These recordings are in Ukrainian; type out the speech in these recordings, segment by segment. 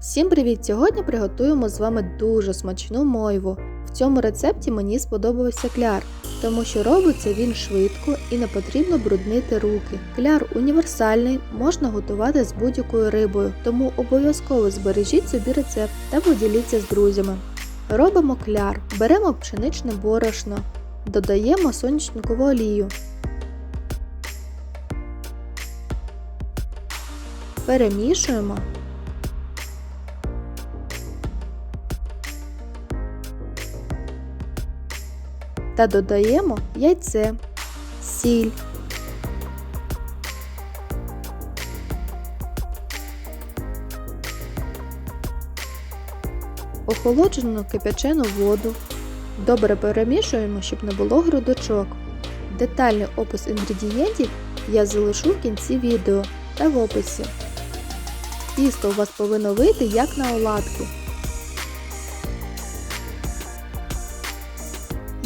Всім привіт! Сьогодні приготуємо з вами дуже смачну мойву. В цьому рецепті мені сподобався кляр, тому що робиться він швидко і не потрібно бруднити руки. Кляр універсальний, можна готувати з будь-якою рибою, тому обов'язково збережіть собі рецепт та поділіться з друзями. Робимо кляр, беремо пшеничне борошно, додаємо сонячникову олію. Перемішуємо та додаємо яйце, сіль, охолоджену кипячену воду. Добре перемішуємо, щоб не було грудочок. Детальний опис інгредієнтів я залишу в кінці відео та в описі. Тісто у вас повинно вийти як на оладки.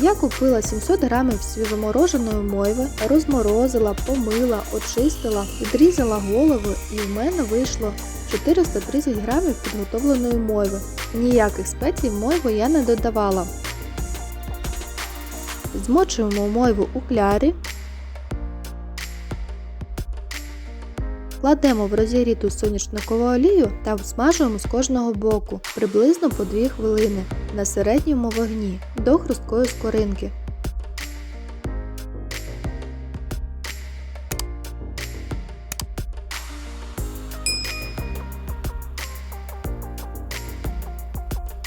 Я купила 700 грамів свіжомороженої мойви, розморозила, помила, очистила, відрізала голову і в мене вийшло 430 грамів підготовленої мойви. Ніяких спецій мойву я не додавала. Змочуємо мойву у клярі. Кладемо в розігріту соняшникову олію та всмажуємо з кожного боку приблизно по 2 хвилини на середньому вогні до хрусткої скоринки.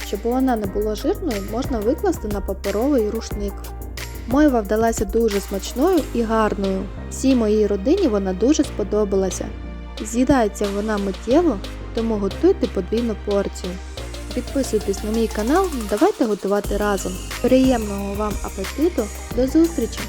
Щоб вона не була жирною, можна викласти на паперовий рушник. Мойва вдалася дуже смачною і гарною. Всій моїй родині вона дуже сподобалася. З'їдається вона миттєво, тому готуйте подвійну порцію. Підписуйтесь на мій канал, давайте готувати разом. Приємного вам апетиту, до зустрічі!